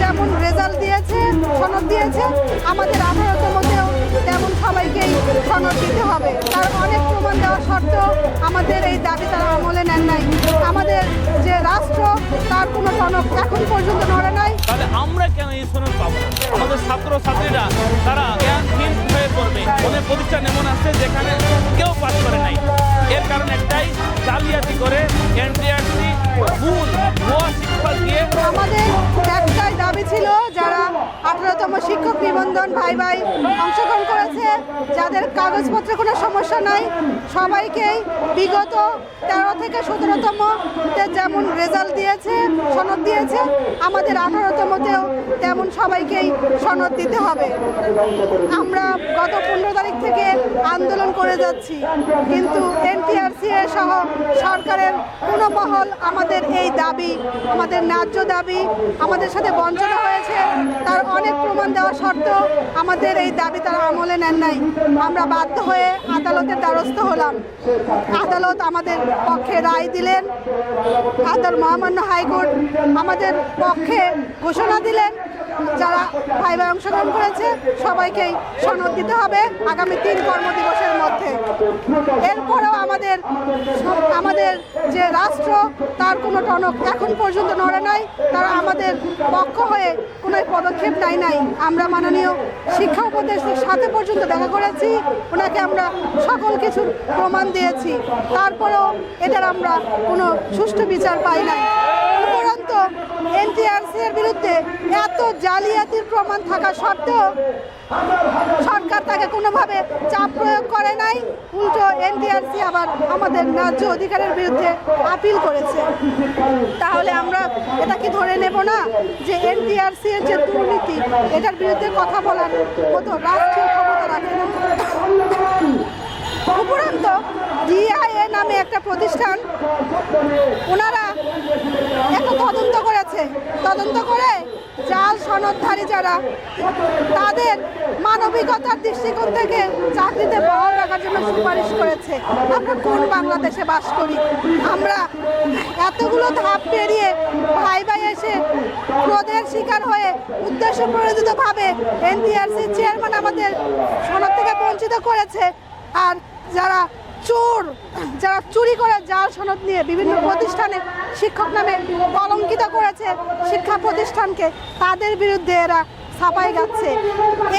যেমন রেজাল্ট দিয়েছে, সনদ দিয়েছে, আমাদের আঠারোতমতেও তেমন সবাইকেই সনদ দিতে হবে। তার অনেক প্রমাণ দেওয়া সত্ত্বেও আমাদের এই দাবি তারা আমলে নেন নাই। আমাদের যে রাষ্ট্র, তার কোনো সনদ এখন পর্যন্ত নড়ে নাই। তাহলে আমরা কেন এই সনদ পাবো আমাদের ছাত্র ছাত্রীরা তারা শিক্ষক নিবন্ধন ভাই ভাই অংশগ্রহণ করেছে। যাদের কাগজপত্রে কোনো সমস্যা নাই, সবাইকেই বিগত তেরো থেকে সতেরোতম যেমন রেজাল্ট দিয়েছে, সনদ দিয়েছে, আমাদের আঠারোতমতেও তেমন সবাইকেই সনদ দিতে হবে। আমরা গত পনেরো তারিখ থেকে আন্দোলন করে যাচ্ছি, কিন্তু এনটিআরসি সহ সরকারের কোনো মহল আমাদের এই দাবি, আমাদের ন্যায্য দাবি, আমাদের সাথে বঞ্চনা হয়েছে, তার অনেক প্রমাণ দেওয়া সত্ত্বেও আমাদের এই দাবি তারা আমলে নেন নাই। আমরা বাধ্য হয়ে আদালতের দ্বারস্থ হলাম। আদালত আমাদের পক্ষে রায় দিলেন। আদালত মহামান্য হাইকোর্ট আমাদের পক্ষে ঘোষণা দিলেন। যারা ভাই ভাই অংশগ্রহণ করেছে, সবাইকেই সনদ দিতে হবে আগামী তিন কর্মদিবসের মধ্যে। এরপরেও আমাদের আমাদের যে রাষ্ট্র, তার কোনো টনক এখন পর্যন্ত নড়ে নাই। তারা আমাদের পক্ষ হয়ে কোনো পদক্ষেপ নাই নাই। আমরা মাননীয় শিক্ষা উপদেষ্টার সাথে পর্যন্ত দেখা করেছি। ওনাকে আমরা সকল কিছুর প্রমাণ দিয়েছি। তারপরেও এটার আমরা কোনো সুষ্ঠু বিচার পাই নাই। উপরন্ত এনটিআরসি এর বিরুদ্ধে এত জালিয়াতির প্রমাণ থাকা সত্ত্বেও সরকার তাকে কোনোভাবে চাপ প্রয়োগ করে নাই। উল্টো এনটিআরসি আবার আমাদের ন্যায্য অধিকারের বিরুদ্ধে আপিল করেছে। তাহলে আমরা এটা কি ধরে নেব না যে এনটিআরসি এর যে দুর্নীতি, এটার বিরুদ্ধে কথা বলার মতো রাষ্ট্রীয় ক্ষমতা রাখে না? উপরন্ত ডিআইএ নামে একটা প্রতিষ্ঠান, ওনারা এত তদন্ত করেছে। তদন্ত করে জাল সনদধারী যারা, তাদের মানবিকতার দৃষ্টিকোণ থেকে চাকরিতে বহাল রাখার জন্য সুপারিশ করেছে। আমরা কোন বাংলাদেশে বাস করি? আমরা এতগুলো ধাপ পেরিয়ে ভাই ভাই এসে ক্রোধের শিকার হয়ে উদ্দেশ্য প্রণোদিতভাবে এনটিআরসি চেয়ারম্যান আমাদের সনদ থেকে বঞ্চিত করেছে। আর যারা চোর! যারা চুরি করে জাল সনদ নিয়ে বিভিন্ন প্রতিষ্ঠানে শিক্ষক নামে কলঙ্কিত করেছে শিক্ষা প্রতিষ্ঠানকে, তাদের বিরুদ্ধে এরা ছাপাই যাচ্ছে।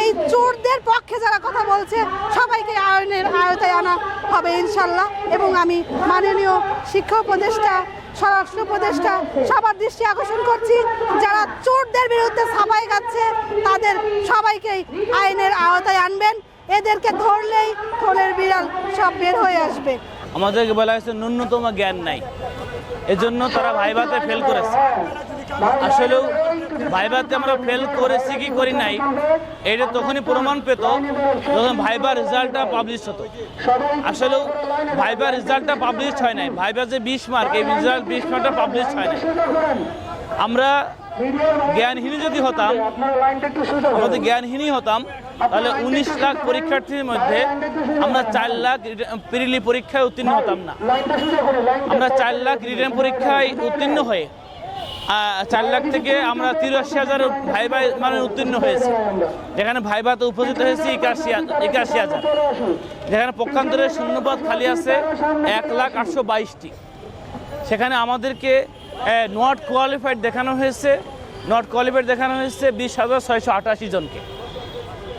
এই চোরদের পক্ষে যারা কথা বলছে, সবাইকে আইনের আয়তায় আনা হবে ইনশাল্লাহ এবং আমি মাননীয় শিক্ষা উপদেষ্টা, স্বরাষ্ট্র উপদেষ্টা সবার দৃষ্টি আকর্ষণ করছি। যারা চোরদের বিরুদ্ধে ছাপাই গাচ্ছে তাদের সবাইকেই আইনের আওতায় আনবেন। এদেরকে ধরলেই থলের বিড়াল সব বের হয়ে আসবে। আমাদেরকে বলা হয়েছে, ন্যূনতম জ্ঞান নাই। এজন্য তারা ভাইভাতে ফেল করেছে। আসলেও ভাইভাতে আমরা ফেল করেছি কি করি নাই, এটা তখনই প্রমাণ পেত যখন ভাইবা রেজাল্টটা পাবলিশ হতো। আসলেও ভাইবা রেজাল্টটা পাবলিশ হয় নাই। ভাইবা যে বিশ মার্ক এই রেজাল্ট বিশ মার্কটা পাবলিশ হয় নাই। আমরা জ্ঞানহীন যদি হতাম, আমাদের জ্ঞানহীনই হতাম, তাহলে উনিশ লাখ পরীক্ষার্থীর মধ্যে আমরা চার লাখ প্রিলি পরীক্ষায় উত্তীর্ণ হতাম না। আমরা চার লাখ রিটার্ন পরীক্ষায় উত্তীর্ণ হয়ে চার লাখ থেকে আমরা তিরাশি হাজার ভাই ভাই মানে উত্তীর্ণ হয়েছে। যেখানে ভাইভাতে উপস্থিত হয়েছে একাশি একাশি হাজার। যেখানে পক্ষান্তরে শূন্যপদ খালি আছে এক লাখ আটশো বাইশটি। সেখানে আমাদেরকে নট কোয়ালিফাইড দেখানো হয়েছে নট কোয়ালিফাইড দেখানো হয়েছে বিশ হাজার ছয়শো আটাশি জনকে।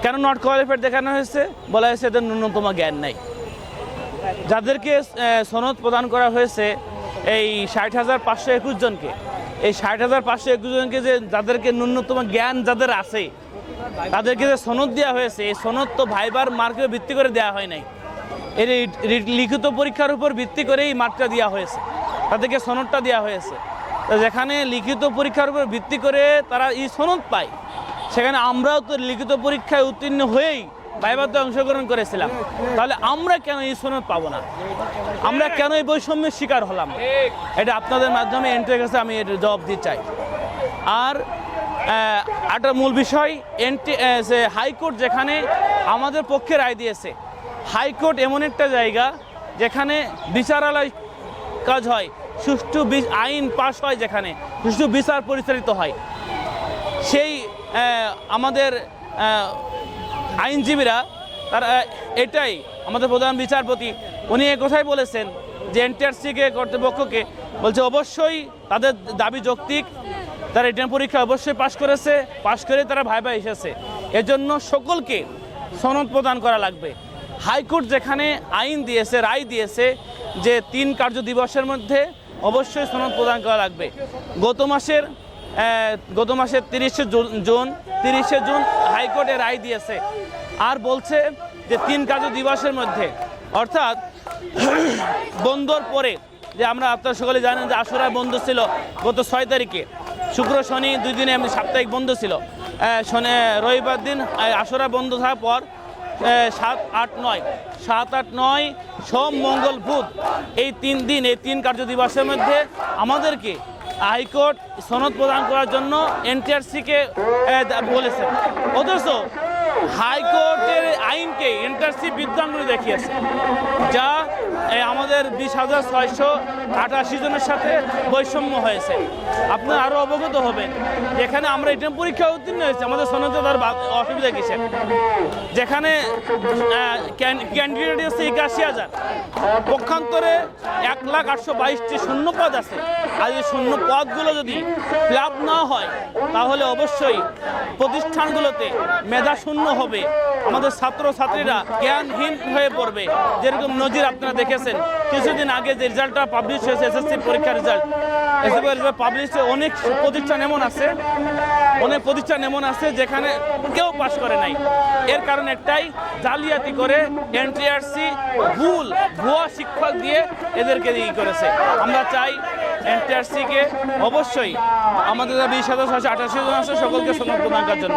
কেন নট কোয়ালিফাইড দেখানো হয়েছে? বলা হয়েছে এদের ন্যূনতম জ্ঞান নাই। যাদেরকে সনদ প্রদান করা হয়েছে, এই ষাট হাজার পাঁচশো একুশ জনকে। এই ষাট হাজার পাঁচশো একুশ জনকে যে যাদেরকে ন্যূনতম জ্ঞান যাদের আছে, তাদেরকে যে সনদ দেওয়া হয়েছে, এই সনদ তো ভাইবার মার্কের ভিত্তি করে দেওয়া হয় নাই। এর লিখিত পরীক্ষার উপর ভিত্তি করেই মার্কটা দেওয়া হয়েছে। তাদেরকে সনদটা দেওয়া হয়েছে। যেখানে লিখিত পরীক্ষার উপর ভিত্তি করে তারা এই সনদ পায়। সেখানে আমরাও তো লিখিত পরীক্ষায় উত্তীর্ণ হয়েই ভাইবাতে অংশগ্রহণ করেছিলাম। তাহলে আমরা কেন এই সনদ পাবো না? আমরা কেন এই বৈষম্যের শিকার হলাম? এটা আপনাদের মাধ্যমে এন্ট্রির কাছে আমি এর জবাব দিতে চাই। আর একটা মূল বিষয় এনটি যে হাইকোর্ট যেখানে আমাদের পক্ষে রায় দিয়েছে, হাইকোর্ট এমন একটা জায়গা যেখানে বিচারালয় কাজ হয়। সুষ্ঠু আইন পাশ হয় যেখানে, সুষ্ঠু বিচার পরিচালিত হয়। সেই আমাদের আইনজীবীরা, তারা এটাই আমাদের প্রধান বিচারপতি, উনি কথাই বলেছেন যে এনটিআরসিকে, কর্তৃপক্ষকে বলছে অবশ্যই তাদের দাবি যৌক্তিক, তারা রিটার্ন পরীক্ষা অবশ্যই পাশ করেছে, পাশ করে তারা ভাই ভাই এসেছে। এজন্য সকলকে সনদ প্রদান করা লাগবে। হাইকোর্ট যেখানে আইন দিয়েছে, রায় দিয়েছে যে তিন কার্য দিবসের মধ্যে অবশ্যই সনদ প্রদান করা লাগবে। গত মাসের গত মাসের তিরিশে জুন তিরিশে জুন হাইকোর্টে রায় দিয়েছে। আর বলছে যে তিন কার্য দিবসের মধ্যে, অর্থাৎ বন্দর পরে, যে আমরা আপনারা সকলে জানেন যে আশুরায় বন্ধ ছিল গত ছয় তারিখে। শুক্র, শনি দুই দিনে সাপ্তাহিক বন্ধ ছিল। শনি, রবিবার দিন আশুরা বন্ধ থাকার পর সাত, আট, নয়। সাত, আট, নয়, সোম, মঙ্গল, বুধ। এই তিন দিন, এই তিন কার্য দিবসের মধ্যে আমাদেরকে হাইকোর্ট সনদ প্রদান করার জন্য এনটিআরসিকে বলেছেন। অথচ হাইকোর্টের আইনকে এনটিআরসি বিদ্যাঙ্গুলি দেখিয়েছে, যা আমাদের বিশ হাজার ছয়শো আটাশি জনের সাথে বৈষম্য হয়েছে। আপনারা আরও অবগত হবেন। যেখানে আমরা এটা পরীক্ষা উত্তীর্ণ হয়েছে, আমাদের সনদে তার অসুবিধা কিসে যেখানে ক্যান্ডিডেট হচ্ছে একাশি হাজার। পক্ষান্তরে এক লাখ আটশো বাইশটি শূন্য পদ আছে। আর এই শূন্য পদগুলো যদি ফিল না হয়, তাহলে অবশ্যই প্রতিষ্ঠানগুলোতে মেধা শূন্য হবে। আমাদের ছাত্র ছাত্রীরা জ্ঞানহীন হয়ে পড়বে। যেরকম নজির আপনারা দেখেছেন, কিছুদিন আগে যে রেজাল্টটা পাবলিশ হয়েছে এসএসসি পরীক্ষার রেজাল্ট এসএসসি রেজাল্ট পাবলিশ অনেক প্রতিষ্ঠান এমন আছে, অনেক প্রতিষ্ঠান এমন আছে যেখানে কেউ পাশ করে নাই। এর কারণ একটাই, জালিয়াতি করে এনটিআরসি ভুল ভুয়া শিক্ষক দিয়ে এদেরকে ই করেছে। আমরা চাই এনটিআরসিকে অবশ্যই আমাদের বিশ হাজার ছশো আটাশি জন আছে সকলকে সমর্থন থাকার জন্য।